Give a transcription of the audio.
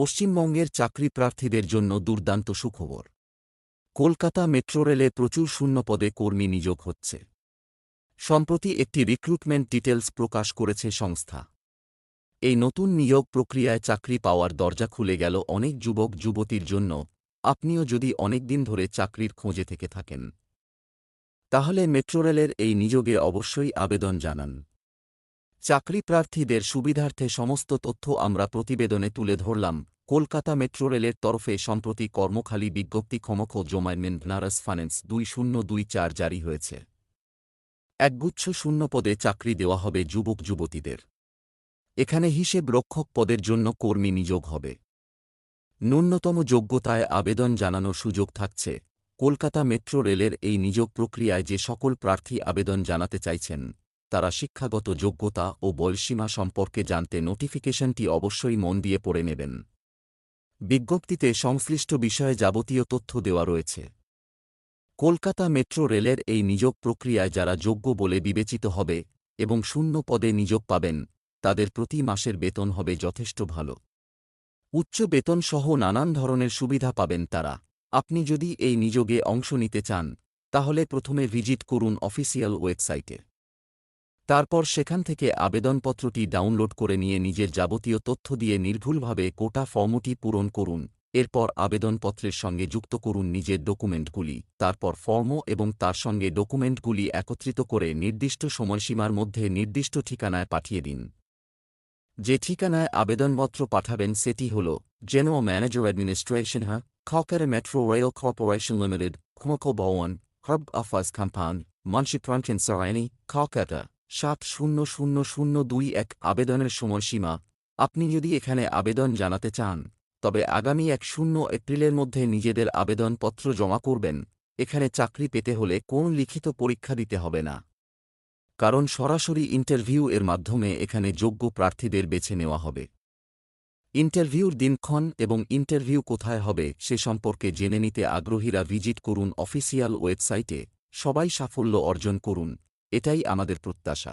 পশ্চিমবঙ্গের চাকরি প্রার্থীদের জন্য দুর্দান্ত সুখবর। কলকাতা মেট্রো রেলে প্রচুর শূন্যপদে কর্মী নিয়োগ হচ্ছে। সম্প্রতি একটি রিক্রুটমেন্ট ডিটেলস প্রকাশ করেছে সংস্থা। এই নতুন নিয়োগ প্রক্রিয়ায় চাকরি পাওয়ার দরজা খুলে গেল অনেক যুবক যুবতীর জন্য। আপনিও যদি অনেকদিন ধরে চাকরির খোঁজে থেকে থাকেন। তাহলে মেট্রো রেলের এই নিয়োগে অবশ্যই আবেদন জানান। চাকরি প্রার্থীদের সুবিধার্থে সমস্ত তথ্য আমরা প্রতিবেদনে তুলে ধরলাম। কলকাতা মেট্রো রেলের তরফে সম্প্রতি কর্মখালী বিজ্ঞপ্তি ক্ষমক জোমাইনমেন্ট নারাস ফাইন্যান্স দুই শূন্য দুই চার জারি হয়েছে। একগুচ্ছ শূন্য পদে চাকরি দেওয়া হবে যুবক যুবতীদের। এখানে হিসেব রক্ষক পদের জন্য কর্মী নিযোগ হবে। ন্যূনতম যোগ্যতায় আবেদন জানানোর সুযোগ থাকছে। কলকাতা মেট্রো রেলের এই নিযোগ প্রক্রিয়ায় যে সকল প্রার্থী আবেদন জানাতে চাইছেন তারা শিক্ষাগত যোগ্যতা ও বয়সীমা সম্পর্কে জানতে নোটিফিকেশনটি অবশ্যই মন দিয়ে পড়ে নেবেন। বিজ্ঞপ্তিতে সংশ্লিষ্ট বিষয়ে যাবতীয় তথ্য দেওয়া রয়েছে। কলকাতা মেট্রো রেলের এই নিযোগ প্রক্রিয়ায় যারা যোগ্য বলে বিবেচিত হবে এবং শূন্য পদে নিযোগ পাবেন, তাদের প্রতি মাসের বেতন হবে যথেষ্ট ভালো। উচ্চ বেতন সহ নানান ধরনের সুবিধা পাবেন তারা। আপনি যদি এই নিযোগে অংশ নিতে চান, তাহলে প্রথমে ভিজিট করুন অফিসিয়াল ওয়েবসাইটে। তারপর সেখান থেকে আবেদনপত্রটি ডাউনলোড করে নিয়ে নিজের যাবতীয় তথ্য দিয়ে নির্ভুলভাবে কোটা ফর্মটি পূরণ করুন, এরপর আবেদনপত্রের সঙ্গে যুক্ত করুন নিজের ডকুমেন্টগুলি, তারপর ফর্ম এবং তার সঙ্গে ডকুমেন্টগুলি একত্রিত করে নির্দিষ্ট সময়সীমার মধ্যে নির্দিষ্ট ঠিকানায় পাঠিয়ে দিন। যে ঠিকানায় আবেদনপত্র পাঠাবেন সেটি হল জেনারেল ম্যানেজার অ্যাডমিনিস্ট্রেশন হ্যাঁ খকের মেট্রো রেল কর্পোরেশন লিমিটেড খুমকো ভবন হব আফাজ কাম্পান মানসিপ্রাঞ্চেন সরায়নি কলকাতা সাত শূন্য শূন্য শূন্য দুই এক আবেদনের সময়সীমা। আপনি যদি এখানে আবেদন জানাতে চান, তবে আগামী এক শূন্য এপ্রিলের মধ্যে নিজেদের আবেদনপত্র জমা করবেন। এখানে চাকরি পেতে হলে কোন লিখিত পরীক্ষা দিতে হবে না। কারণ সরাসরি ইন্টারভিউ এর মাধ্যমে এখানে যোগ্য প্রার্থীদের বেছে নেওয়া হবে। ইন্টারভিউর দিনক্ষণ এবং ইন্টারভিউ কোথায় হবে সে সম্পর্কে জেনে নিতে আগ্রহীরা ভিজিট করুন অফিসিয়াল ওয়েবসাইটে। সবাই সাফল্য অর্জন করুন। এটাই আমাদের প্রত্যাশা।